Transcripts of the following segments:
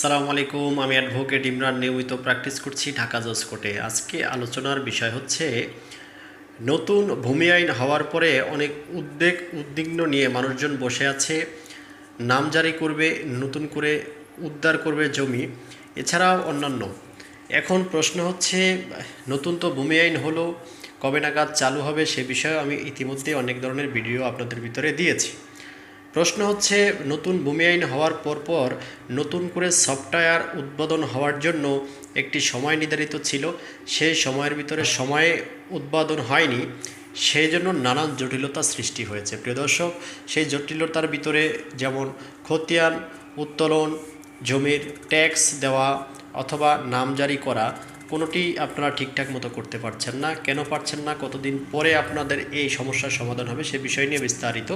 সালামু আলাইকুম, আমি অ্যাডভোকেট ইমরান নিয়মিত প্র্যাকটিস করছি ঢাকা জজ কোর্টে আজকে আলোচনার বিষয় হচ্ছে, নতুন ভূমি আইন হওয়ার পরে অনেক উদ্বেগ, উদ্বিগ্ন নিয়ে মানুষজন বসে আছে নামজারি করবে, নতুন করে উদ্ধার করবে জমি, এছাড়াও অন্যান্য। এখন প্রশ্ন হচ্ছে, নতুন তো ভূমি আইন হলো, কবে নাগাদ চালু হবে সে বিষয়ে আমি ইতিমধ্যে অনেক ধরনের ভিডিও আপনাদের ভিতরে দিয়েছি। প্রশ্ন হচ্ছে, নতুন ভূমি আইন হওয়ার পরপর নতুন করে সফটওয়্যার উদ্বোধন হওয়ার জন্য একটি সময় নির্ধারিত ছিল। সেই সময়ের ভিতরে সময়ে উদ্বোধন হয়নি। সেই জন্য নানান জটিলতা সৃষ্টি হয়েছে। প্রিয় দর্শক, সেই জটিলতার ভিতরে যেমন খতিয়ান, উত্তোলন, জমির ট্যাক্স দেওয়া অথবা নামজারি করা কোনোটি আপনারা ঠিকঠাক মতো করতে পারছেন না, কেন পারছেন না, কতদিন পরে আপনাদের এই সমস্যার সমাধান হবে সে বিষয় নিয়ে বিস্তারিত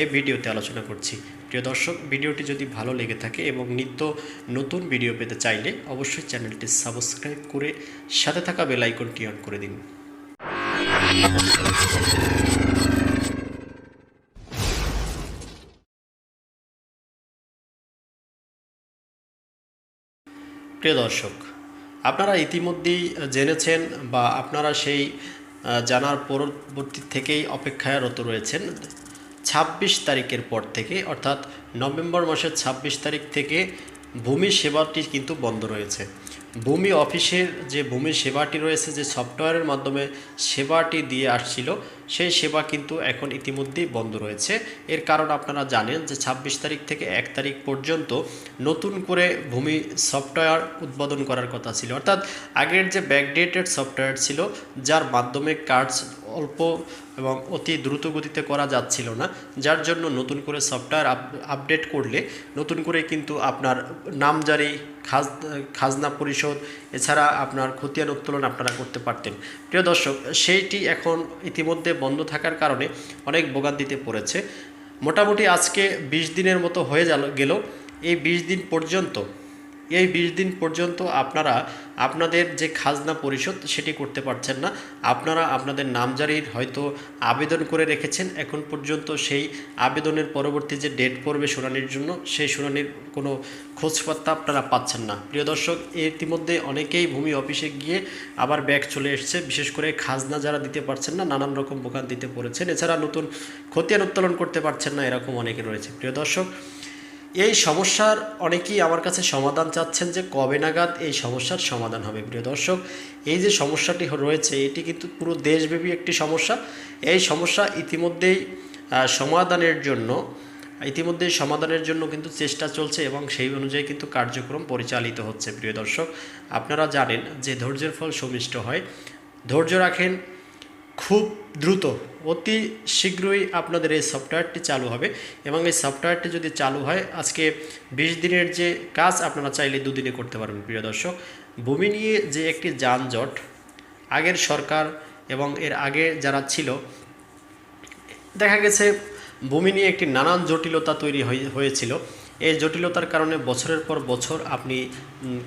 এই ভিডিওতে আলোচনা করছি। প্রিয় দর্শক, ভিডিওটি যদি ভালো লেগে থাকে এবং নিত্য নতুন ভিডিও পেতে চাইলে অবশ্যই চ্যানেলটি সাবস্ক্রাইব করে সাথে থাকা বেল আইকনটি অন করে দিন। প্রিয় দর্শক আপনারা ইতিমধ্যেই জেনেছেন বা আপনারা সেই জানার পরবর্তী থেকেই অপেক্ষায় রত রয়েছেন। ছাব্বিশ তারিখের পর থেকে, অর্থাৎ নভেম্বর মাসের ছাব্বিশ তারিখ থেকে ভূমি সেবাটি কিন্তু বন্ধ রয়েছে। ভূমি অফিসের যে ভূমি সেবাটি রয়েছে, যে সফটওয়্যারের মাধ্যমে সেবাটি দিয়ে আসছিল, সেই সেবা কিন্তু এখন ইতিমধ্যেই বন্ধ রয়েছে। এর কারণ আপনারা জানেন যে ছাব্বিশ তারিখ থেকে এক তারিখ পর্যন্ত নতুন করে ভূমি সফটওয়্যার উদ্বোধন করার কথা ছিল। অর্থাৎ আগের যে ব্যাকডেটেড সফটওয়্যার ছিল, যার মাধ্যমে কাজ অল্প এবং অতি দ্রুত গতিতে করা যাচ্ছিল না, যার জন্য নতুন করে সফটওয়্যার আপডেট করলে নতুন করে কিন্তু আপনার নামজারি খাজ, খাজনা পরিশোধ, এছাড়া আপনার খতিয়ান উত্তোলন আপনারা করতে পারতেন। প্রিয় দর্শক, সেইটি এখন ইতিমধ্যে বন্ধ থাকার কারণে অনেক ভোগান্তিতে পড়েছে। মোটামুটি আজকে বিশ দিনের মতো হয়ে গেল। এই বিশ দিন পর্যন্ত এই বিশ দিন পর্যন্ত আপনারা আপনাদের যে খাজনা পরিশোধ সেটি করতে পারছেন না। আপনারা আপনাদের নামজারির হয়তো আবেদন করে রেখেছেন। এখন পর্যন্ত সেই আবেদনের পরবর্তী যে ডেট পড়বে শুনানির জন্য, সেই শুনানির কোনো খোঁজপাত্তা আপনারা পাচ্ছেন না। প্রিয় দর্শক, ইতিমধ্যে অনেকেই ভূমি অফিসে গিয়ে আবার ব্যাগ চলে এসছে। বিশেষ করে খাজনা যারা দিতে পারছেন না, নানান রকম দিতে পড়েছেন। এছাড়া নতুন খতিয়ান উত্তোলন করতে পারছেন না, এরকম অনেকে রয়েছে। প্রিয় দর্শক এই সমস্যার অনেকেই আমার কাছে সমাধান চাচ্ছেন যে কবে নাগাদ এই সমস্যার সমাধান হবে। প্রিয় দর্শক, এই যে সমস্যাটি রয়েছে, এটি কিন্তু পুরো দেশব্যাপী একটি সমস্যা। এই সমস্যা ইতিমধ্যেই সমাধানের জন্য, ইতিমধ্যেই সমাধানের জন্য কিন্তু চেষ্টা চলছে এবং সেই অনুযায়ী কিন্তু কার্যক্রম পরিচালিত হচ্ছে। প্রিয় দর্শক, আপনারা জানেন যে ধৈর্যের ফল সুমিষ্ট হয়। ধৈর্য রাখেন খুব দ্রুত, অতি শীঘ্রই আপনাদের এই সফটওয়্যারটি চালু হবে এবং এই সফটওয়্যারটি যদি চালু হয়, আজকে বিশ দিনের যে কাজ আপনারা চাইলে দুদিনে করতে পারবেন, প্রিয় দর্শক। ভূমি নিয়ে যে একটি যানজট, আগের সরকার এবং এর আগে যারা ছিল, দেখা গেছে ভূমি নিয়ে একটি নানান জটিলতা তৈরি হয়ে- হয়েছিল। এই জটিলতার কারণে বছরের পর বছর আপনি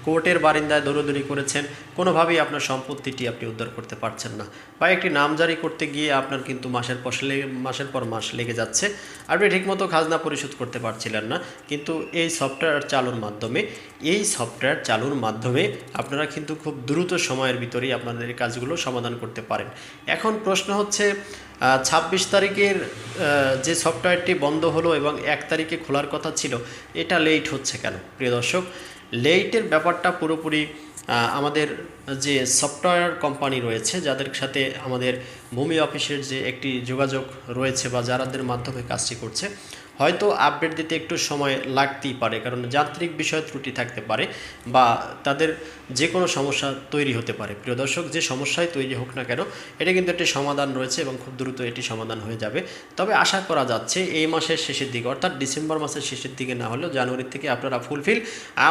কোর্টের বারিন্দায় দৌড়দৌড়ি করেছেন, কোনোভাবেই আপনার সম্পত্তিটি আপনি উদ্ধার করতে পারছেন না। বা একটি নাম জারি করতে গিয়ে আপনার কিন্তু মাসের পর মাসের পর মাস লেগে যাচ্ছে। আপনি ঠিকমতো খাজনা পরিশোধ করতে পারছিলেন না। কিন্তু এই সফটওয়্যার চালুর মাধ্যমে, এই সফটওয়্যার চালুর মাধ্যমে আপনারা কিন্তু খুব দ্রুত সময়ের ভিতরেই আপনাদের কাজগুলো সমাধান করতে পারেন। এখন প্রশ্ন হচ্ছে ছাব্বিশ তারিখের যে সফটওয়্যারটি বন্ধ হলো এবং এক তারিখে খোলার কথা ছিল, এটা লেট হচ্ছে কেন? প্রিয় দর্শক লেটের ব্যাপারটা পুরোপুরি আমাদের যে সফটওয়্যার কোম্পানি রয়েছে, যাদের সাথে আমাদের ভূমি অফিসের যে একটি যোগাযোগ রয়েছে বা যারাদের মাধ্যমে কাজটি করছে হয়তো আপডেট দিতে একটু সময় লাগতেই পারে, কারণ যান্ত্রিক বিষয় ত্রুটি থাকতে পারে বা তাদের যে কোনো সমস্যা তৈরি হতে পারে। প্রিয় দর্শক, যে সমস্যায় তৈরি হোক না কেন, এটা কিন্তু একটি সমাধান রয়েছে এবং খুব দ্রুত এটি সমাধান হয়ে যাবে। তবে আশা করা যাচ্ছে এই মাসের শেষের দিকে, অর্থাৎ ডিসেম্বর মাসের শেষের দিকে না হলেও জানুয়ারি থেকে আপনারা ফুলফিল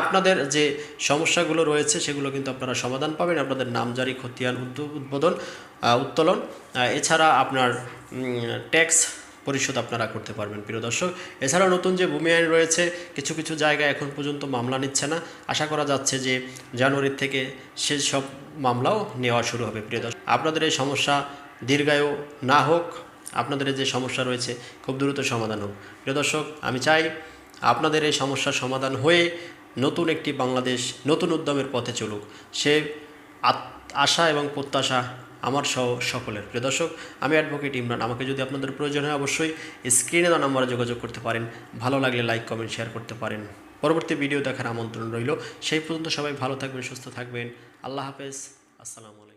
আপনাদের যে সমস্যাগুলো রয়েছে, সেগুলো কিন্তু আপনারা সমাধান পাবেন। আপনাদের নামজারি খতিয়ান, উদ্বোধন উত্তোলন। এছাড়া আপনার ট্যাক্স পরিশোধ আপনারা করতে পারবেন, প্রিয় দর্শক। এছাড়াও নতুন যে ভূমি আইন রয়েছে, কিছু কিছু জায়গায় এখন পর্যন্ত মামলা নিচ্ছে না। আশা করা যাচ্ছে যে জানুয়ারি থেকে সে সব মামলাও নেওয়া শুরু হবে, প্রিয় দর্শক। আপনাদের এই সমস্যা দীর্ঘায়ু না হোক, আপনাদের যে সমস্যা রয়েছে, খুব দ্রুত সমাধান হোক। প্রিয় দর্শক, আমি চাই আপনাদের এই সমস্যার সমাধান হয়ে নতুন একটি বাংলাদেশ, নতুন উদ্যমের পথে চলুক। সে আত- আশা এবং প্রত্যাশা আমার সহ সকলের। প্রিয় দর্শক, আমি অ্যাডভোকেট ইমরান। আমাকে যদি আপনাদের প্রয়োজন হয় অবশ্যই স্ক্রিনে দেওয়া নম্বরে যোগাযোগ করতে পারেন। ভালো লাগলে লাইক কমেন্ট শেয়ার করতে পারেন। পরবর্তী ভিডিও দেখার আমন্ত্রণ রইল। সেই পর্যন্ত সবাই ভালো থাকবেন, সুস্থ থাকবেন। আল্লাহ হাফেজ। আসসালামু আলাইকুম।